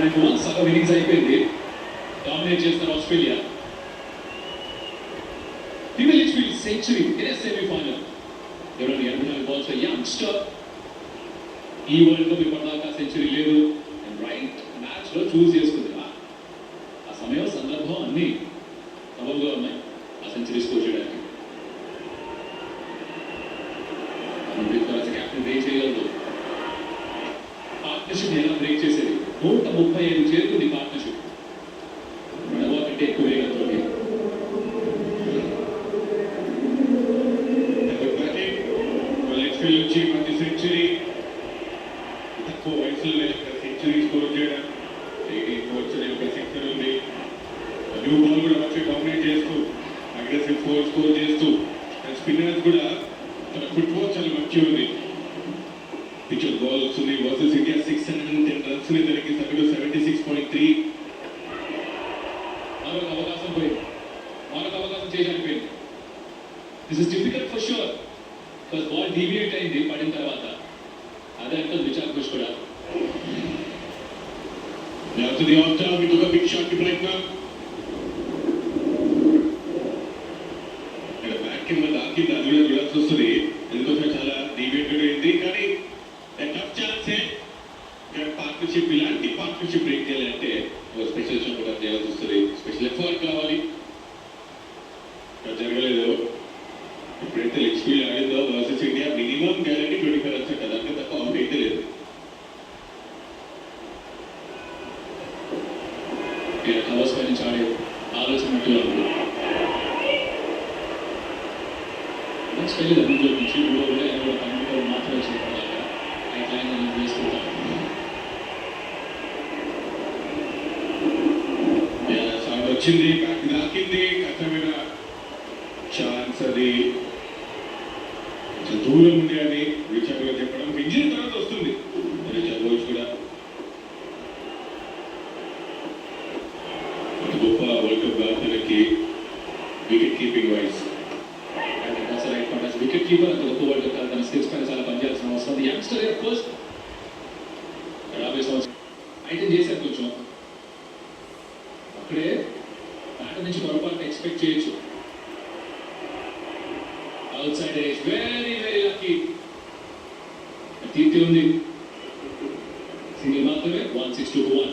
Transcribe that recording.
Seven సగం innings అయిపోయింది. Dominate చేస్తున్నారు ఆస్ట్రేలియా ఫీమేల్ లిచ్ఫీల్డ్ సెంచరీ ఇదే సెమీఫైనల్ ఎవరైనా ఎనభై నాలుగు బాల్స్ యంగ్స్టర్ ఈ వరల్డ్ కప్ ఇప్పటిదాకా సెంచరీ లేదు. రైట్ మ్యాచ్లో చూస్ చేసుకుంది. ఆ- సమయం సందర్భం సబబుగా ఉన్నాయి. ఆ సెంచరీ స్కోర్ చేయడానికి. క్యాప్టెన్ బ్రేక్ చేయగలదు. పార్ట్నర్షిప్ ఎలా బ్రేక్ చేసేది? నూట ముప్పై ఐదు చేరుకుంది పార్ట్నర్షిప్ ఒకటి ఎక్కువ వేగంతో లెగ్స్పిల్ నుంచి మంచి సెంచరీ తక్కువ వయసులో సెంచరీ స్కోర్ చేయడం. ఎయిటీన్ ఫోర్స్ అనే ఒక సెక్టర్ ఉంది. న్యూ బాల్ కూడా వచ్చి డామినేట్ చేస్తూ అగ్రెసివ్ ఫోర్ స్కోర్ చేస్తూ స్పిన్నర్స్ కూడా తన ఫుట్ బాల్ చాలా మంచిగా ఉంది. పిక్చర్ బాల్ వస్తుంది versus India six hundred ten runs తనకి సగటు సెవెంటీ సిక్స్ పాయింట్ త్రీ మరొక అవకాశం పోయింది. మరొక అవకాశం చేయడానికి పోయింది. This is difficult for sure because ball deviate అయింది పడిన తర్వాత. అదే అంటుంది విచార్ ఘోష్ కూడా. Now to the off turn, we took a big shot to Bregman. ఇక్కడ బ్యాక్ కింద దాకింది అది కూడా చూడాల్సి వస్తుంది. ఎందుకోసం చాలా డిబేట్ కూడా అయింది. కానీ టఫ్ ఛాన్సే ఇక్కడ పార్ట్నర్షిప్ ఇలాంటి పార్ట్నర్షిప్ బ్రేక్ చేయాలంటే ఒక స్పెషల్ షో కూడా చేయాల్సి వస్తుంది స్పెషల్ ఎఫర్ట్ కావాలి. జరగలేదు. ఎప్పుడైతే Lakshmi speed ఆడిందో versus India minimum guarantee twenty five runs కదా అంటే తప్ప అవుట్ అయితే లేదు. ఇక్కడ కవర్స్ పై నుంచి ఆడే ఆలోచన మట్టిలో ఉంది నెక్స్ట్ వెళ్ళి అందులో నుంచి. మూడో కూడా ఎనభై పన్నెండు మాత్రం వచ్చిన తర్వాత లైన్ అనేది వేసుకుంటాం సౌండ్ వచ్చింది. బ్యాక్ దాకింది కష్టమైన ఛాన్స్ అది. కొంచెం దూరం ఉంది అని రిచర్డ్ చెప్పడం ఇంజిన్ తర్వాత వస్తుంది. రిచర్డ్ చదవచ్చు కూడా. గొప్ప వరల్డ్ కప్ తనకి wicket keeping vice wicket keeper అంత గొప్ప వరల్డ్ కప్ తన స్కిల్స్ పైన చాలా పనిచేయాల్సిన అవసరం ఉంది. యంగ్స్టర్ ఆఫ్ కోర్స్ యాభై సంవత్సరం ఐటెం చేశారు కొంచెం. అక్కడే నుంచి పొరపాటు ఎక్స్పెక్ట్ చేయొచ్చు. Outside edge very very lucky తీర్తి ఉంది. సింగిల్ మాత్రమే వన్ సిక్స్ టూ వన్